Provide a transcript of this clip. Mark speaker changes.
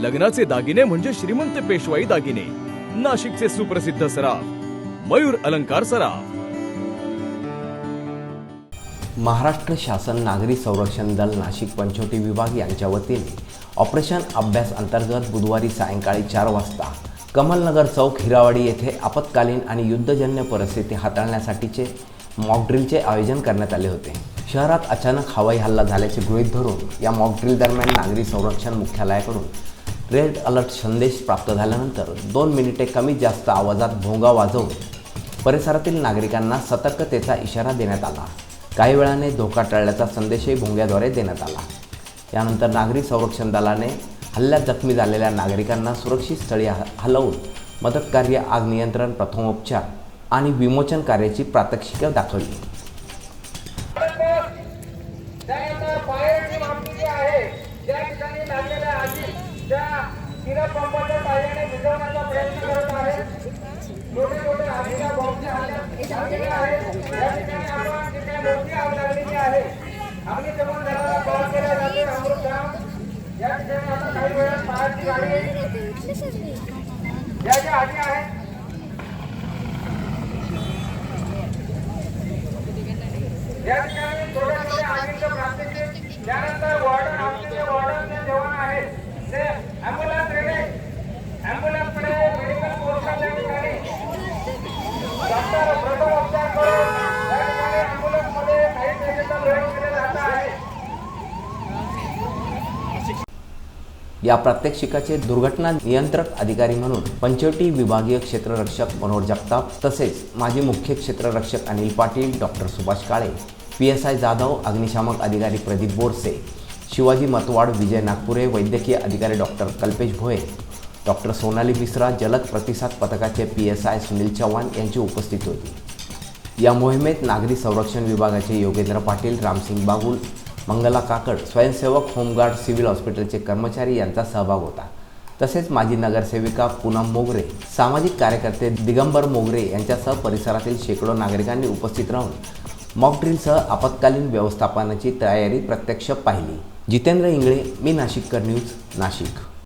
Speaker 1: लग्नाचे दागिने म्हणजे श्रीमंत पेशवाई दागिने. नाशिकचे सुप्रसिद्ध सराफ मयूर अलंकार सराफ.
Speaker 2: महाराष्ट्र शासन नागरी संरक्षण दल नाशिक पंचवटी विभाग यांच्या वतीने ऑपरेशन अभ्यास अंतर्गत बुधवारी सायंकाळी चार वाजता कमलनगर चौक हिरावाडी येथे आपत्कालीन आणि युद्धजन्य परिस्थिती हाताळण्यासाठीचे मॉकड्रिलचे आयोजन करण्यात आले होते. शहरात अचानक हवाई हल्ला झाल्याचे गृहीत धरून या मॉकड्रिल दरम्यान नागरी संरक्षण मुख्यालयाकडून रेड अलर्ट संदेश प्राप्त झाल्यानंतर दोन मिनिटे कमी जास्त आवाजात भोंगा वाजवून परिसरातील नागरिकांना सतर्कतेचा इशारा देण्यात आला. काही वेळाने धोका टळल्याचा संदेशही भोंग्याद्वारे देण्यात आला. यानंतर नागरी संरक्षण दलाने हल्ल्यात जखमी झालेल्या नागरिकांना सुरक्षित स्थळी ह- हलवून मदतकार्य आग नियंत्रण प्रथमोपचार आणि विमोचन कार्याची प्रात्यक्षिकं दाखवली.
Speaker 3: आहे ज्या ठिकाणी लागलेल्या त्या किरण पंपाच्या साह्याने विझवण्याचा प्रयत्न करत आहे छोटे छोटे आगीच्या बॉम्बच्या हल्ल्यात आहेत. या ठिकाणी आपण जिथे मोठी आग लागलेली आहे. आम्ही अग्निशमन घराला कॉल केला जाते अमृतधाम या ठिकाणी आता काही वेळात फायरची गाडी या ज्या आधी आहेत या ठिकाणी छोट्या छोट्या आगीच्या प्राप्तीचे. त्यानंतर वॉर्डन आमचे जे वॉर्डन जे जवान आहेत ते ॲम्ब्युलन्स रेडी ॲम्ब्युलन्सकडे मेडिकल फोर्सला त्या ठिकाणी डॉक्टर प्रथम उपचार करून त्या ठिकाणी ॲम्ब्युलन्समध्ये काही पेशंटचा प्रयोग केला जात आहे
Speaker 2: या प्रात्यक्षिकाचे दुर्घटना नियंत्रक अधिकारी म्हणून पंचवटी विभागीय क्षेत्ररक्षक मनोहर जगताप तसेच माजी मुख्य क्षेत्ररक्षक Anil Patil doctor Subhash Kale P S I Jadhav अग्निशामक अधिकारी प्रदीप बोरसे शिवाजी मतवाड विजय नागपुरे वैद्यकीय अधिकारी डॉक्टर कल्पेश भोये डॉक्टर सोनाली मिश्रा जलद प्रतिसाद पथकाचे P S I Sunil Chavan यांची उपस्थिती होती. या मोहिमेत नागरी संरक्षण विभागाचे योगेंद्र पाटील रामसिंग बागुल मंगला काकड स्वयंसेवक होमगार्ड सिव्हिल हॉस्पिटलचे कर्मचारी यांचा सहभाग होता. तसेच माजी नगरसेविका पूनम मोगरे सामाजिक कार्यकर्ते दिगंबर मोगरे यांच्यासह परिसरातील शेकडो नागरिकांनी उपस्थित राहून मॉकड्रिलसह आपत्कालीन व्यवस्थापनाची तयारी प्रत्यक्ष पाहिली. जितेंद्र इंगळे मी नाशिककर न्यूज नाशिक.